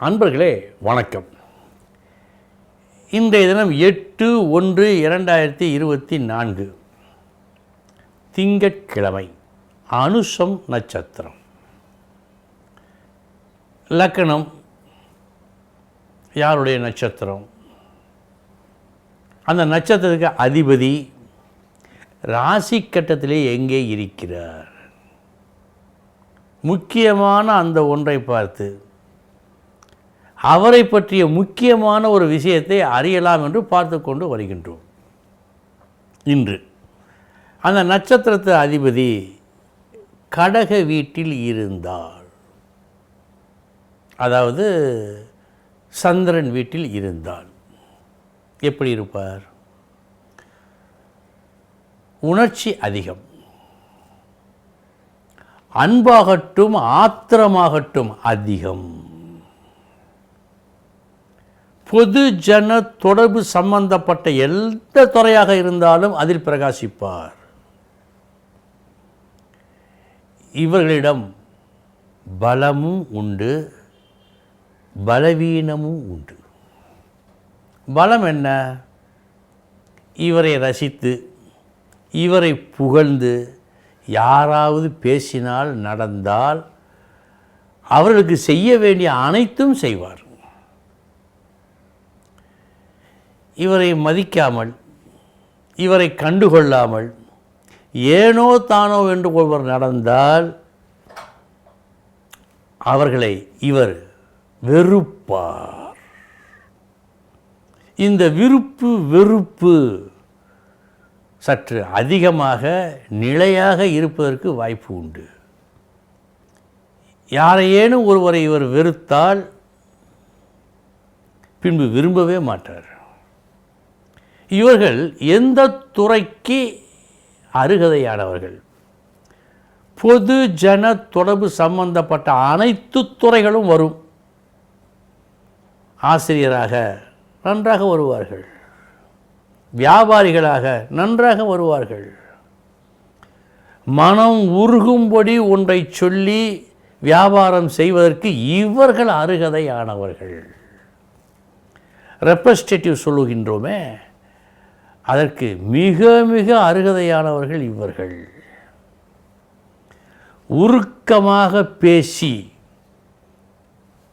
அன்பர்களே வணக்கம். இன்றைய தினம் எட்டு ஒன்று இரண்டாயிரத்தி இருபத்தி நான்கு. திங்கட்கிழமை அனுஷம் நட்சத்திரம். லக்கணம் யாருடைய நட்சத்திரம்? அந்த நட்சத்திரத்துக்கு அதிபதி ராசி கட்டத்திலே எங்கே இருக்கிறார்? முக்கியமான அந்த ஒன்றை பார்த்து அவரை பற்றிய முக்கியமான ஒரு விஷயத்தை அறியலாம் என்று பார்த்து கொண்டு வருகின்றோம். இன்று அந்த நட்சத்திரத்து அதிபதி கடக வீட்டில் இருந்தார் அதாவது சந்திரன் வீட்டில் இருந்தால் எப்படி இருப்பார்? உணர்ச்சி அதிகம். அன்பாகட்டும் ஆத்திரமாகட்டும் அதிகம். பொது ஜன தொடர்பு சம்பந்தப்பட்ட எந்த துறையாக இருந்தாலும் அதில் பிரகாசிப்பார். இவர்களிடம் பலமும் உண்டு பலவீனமும் உண்டு. பலம் என்ன? இவரை ரசித்து இவரை புகழ்ந்து யாராவது பேசினால் நடந்தால் அவர்களுக்கு செய்ய வேண்டிய அனைத்தும் செய்வார். இவரை மதிக்காமல் இவரை கண்டுகொள்ளாமல் ஏனோ தானோ என்று ஒருவர் நடந்தால் அவர்களை இவர் வெறுப்பார். இந்த விருப்பு வெறுப்பு சற்று அதிகமாக நிலையாக இருப்பதற்கு வாய்ப்பு உண்டு. யாரையேனும் ஒருவரை இவர் வெறுத்தால் பின்பு விரும்பவே மாட்டார். இவர்கள் எந்த துறைக்கு அருகதையானவர்கள்? பொது ஜன தொடர்பு சம்பந்தப்பட்ட அனைத்து துறைகளும் வரும். ஆசிரியராக நன்றாக வருவார்கள். வியாபாரிகளாக நன்றாக வருவார்கள். மனம் உருகும்படி ஒன்றை சொல்லி வியாபாரம் செய்வதற்கு இவர்கள் அருகதையானவர்கள். ரெப்ரஸன்டேட்டிவ் சொல்லுகின்றோமே அதற்கு மிக மிக அருகதையானவர்கள் இவர்கள். உருக்கமாக பேசி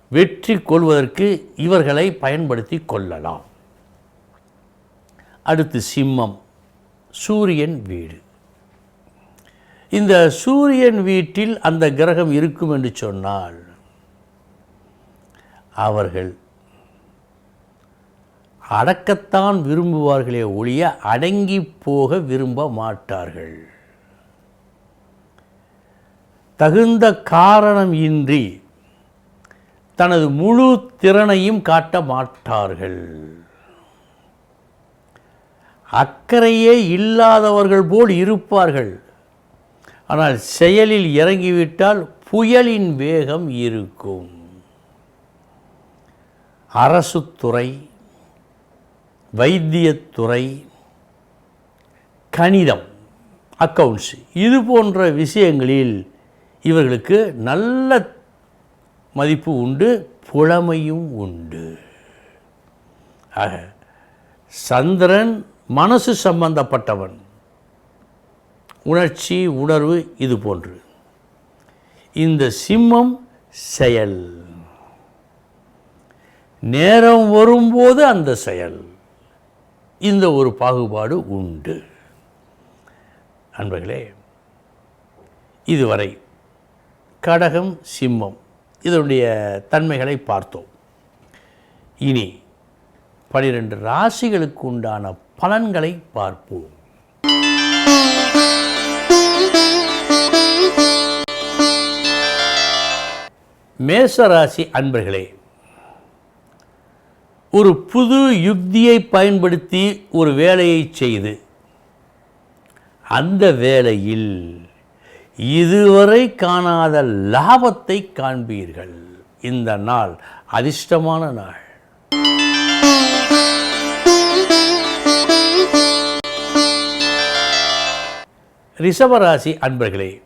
வெற்றி கொள்வதற்கு இவர்களை பயன்படுத்தி கொள்ளலாம். அடுத்து சிம்மம் சூரியன் வீடு. இந்த சூரியன் வீட்டில் அந்த கிரகம் இருக்கும் என்று சொன்னால் அவர்கள் அடக்கத்தான் விரும்புவார்களே ஒழிய அடங்கி போக விரும்ப மாட்டார்கள். தகுந்த காரணம் இன்றி தனது முழு திறனையும் காட்ட மாட்டார்கள். அக்கறையே இல்லாதவர்கள் போல் இருப்பார்கள். ஆனால் செயலில் இறங்கிவிட்டால் புயலின் வேகம் இருக்கும். அரசுத்துறை வைத்தியத்துறை கணிதம் அக்கவுண்ட்ஸ் இது போன்ற விஷயங்களில் இவர்களுக்கு நல்ல மதிப்பு உண்டு புலமையும் உண்டு. ஆக சந்திரன் மனசு சம்பந்தப்பட்டவன். உணர்ச்சி உணர்வு இது போன்று. இந்த சிம்மம் செயல். நேரம் வரும்போது அந்த செயல். இந்த ஒரு பாகுபாடு உண்டு. அன்பர்களே இதுவரை கடகம் சிம்மம் இதனுடைய தன்மைகளை பார்த்தோம். இனி பனிரெண்டு ராசிகளுக்கு உண்டான பலன்களை பார்ப்போம். மேசராசி அன்பர்களே ஒரு புது யுக்தியை பயன்படுத்தி ஒரு வேலையை செய்து அந்த வேலையில் இதுவரை காணாத லாபத்தை காண்பீர்கள். இந்த நாள் அதிர்ஷ்டமான நாள். ரிஷபராசி அன்பர்களே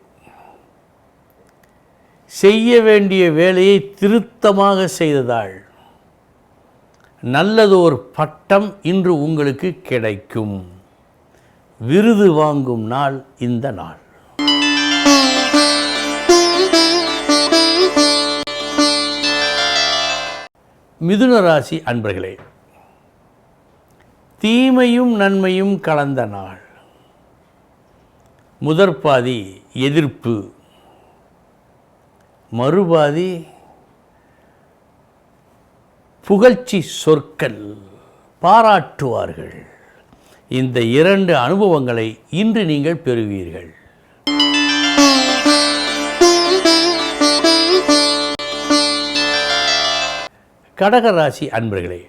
செய்ய வேண்டிய வேலையை திருத்தமாக செய்ததால் நல்லதோர் பட்டம் இன்று உங்களுக்கு கிடைக்கும். விருது வாங்கும் நாள் இந்த நாள். மிதுன ராசி அன்பர்களே தீமையும் நன்மையும் கலந்த நாள். முதற்பாதி எதிர்ப்பு மறுபாதி புகழ்ச்சி சொற்கள் பாராட்டுவார்கள். இந்த இரண்டு அனுபவங்களை இன்று நீங்கள் பெறுவீர்கள். கடகராசி அன்பர்களே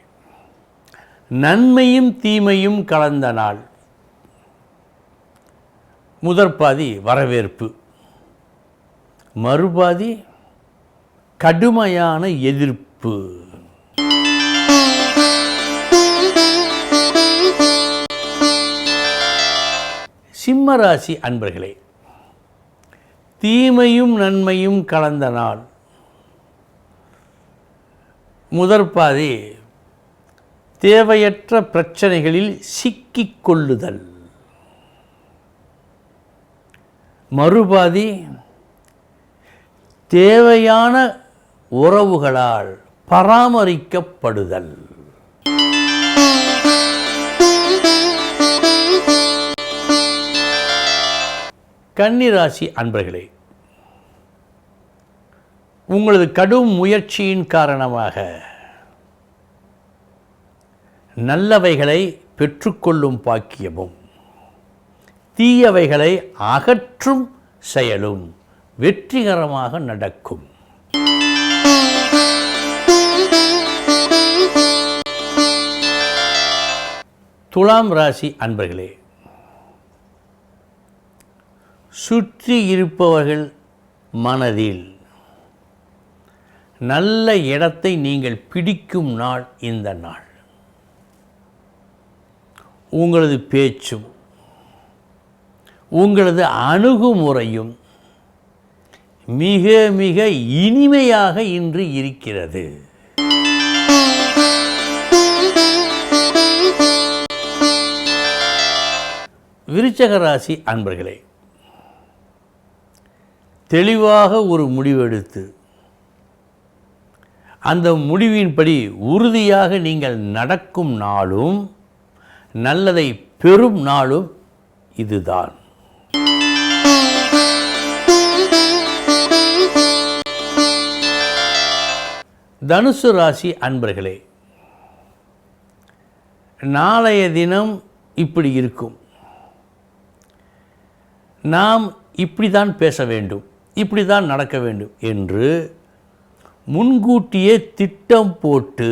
நன்மையும் தீமையும் கலந்த நாள். முதற்பாதி வரவேற்பு. மறுபாதி கடுமையான எதிர்ப்பு. சிம்மராசி அன்பர்களே தீமையும் நன்மையும் கலந்த நாள். முதற்பாதி தேவையற்ற பிரச்சனைகளில் சிக்கிக் கொள்ளுதல். மறுபாதி தேவையான உறவுகளால் பராமரிக்கப்படுதல். கன்னிராசி அன்பர்களே உங்களது கடும் முயற்சியின் காரணமாக நல்லவைகளை பெற்றுக்கொள்ளும் பாக்கியமும் தீயவைகளை அகற்றும் செயலும் வெற்றிகரமாக நடக்கும். துலாம் ராசி அன்பர்களே சுற்றி இருப்பவர்கள் மனதில். நல்ல இடத்தை நீங்கள் பிடிக்கும் நாள் இந்த நாள். உங்களது பேச்சும் உங்களது அணுகுமுறையும் மிக மிக இனிமையாக இன்று இருக்கிறது. விருச்சக ராசி அன்பர்களே தெளிவாக ஒரு முடிவெடுத்து அந்த முடிவின்படி உறுதியாக நீங்கள் நடக்கும் நாளும் நல்லதை பெறும் நாளும் இதுதான். தனுசு ராசி அன்பர்களே நாளைய தினம் இப்படி இருக்கும். நாம் இப்படி தான் பேச வேண்டும். இப்படி தான் நடக்க வேண்டும் என்று முன்கூட்டியே திட்டம் போட்டு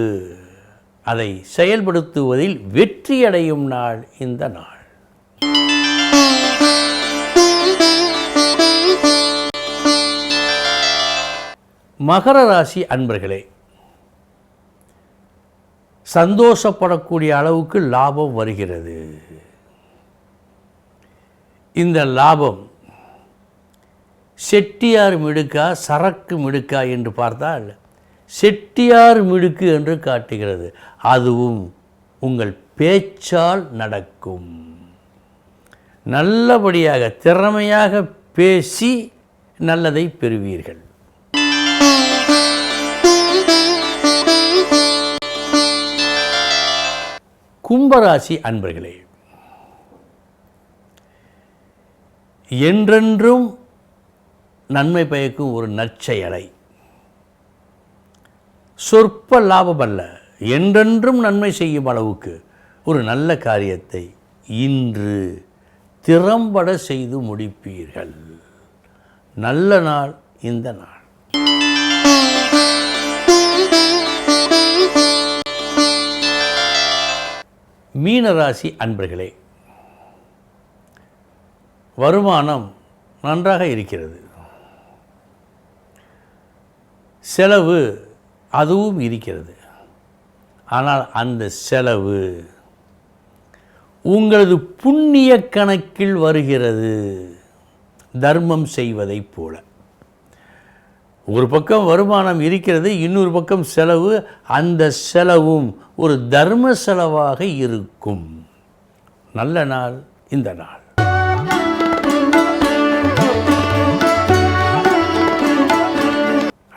அதை செயல்படுத்துவதில் வெற்றியடையும் நாள் இந்த நாள். மகர ராசி அன்பர்களே சந்தோஷப்படக்கூடிய அளவுக்கு லாபம் வருகிறது. இந்த லாபம் செட்டியார் மிடுக்கா சரக்கு மிடுக்கா என்று பார்த்தால் செட்டியார் மிடுக்கு என்று காட்டுகிறது. அதுவும் உங்கள் பேச்சால் நடக்கும். நல்லபடியாக திறமையாக பேசி நல்லதை பெறுவீர்கள். கும்பராசி அன்பர்களே என்றென்றும் நன்மை பயக்கும் ஒரு நற்செயலை. சொற்ப லாபமல்ல என்றென்றும் நன்மை செய்யும் அளவுக்கு ஒரு நல்ல காரியத்தை இன்று திறம்பட செய்து முடிப்பீர்கள். நல்ல நாள் இந்த நாள். மீனராசி அன்பர்களே வருமானம் நன்றாக இருக்கிறது. செலவு அதுவும் இருக்கிறது. ஆனால் அந்த செலவு உங்களது புண்ணிய கணக்கில் வருகிறது. தர்மம் செய்வதைப் போல. ஒரு பக்கம் வருமானம் இருக்கிறது இன்னொரு பக்கம் செலவு. அந்த செலவும் ஒரு தர்ம செலவாக இருக்கும். நல்ல நாள் இந்த நாள்.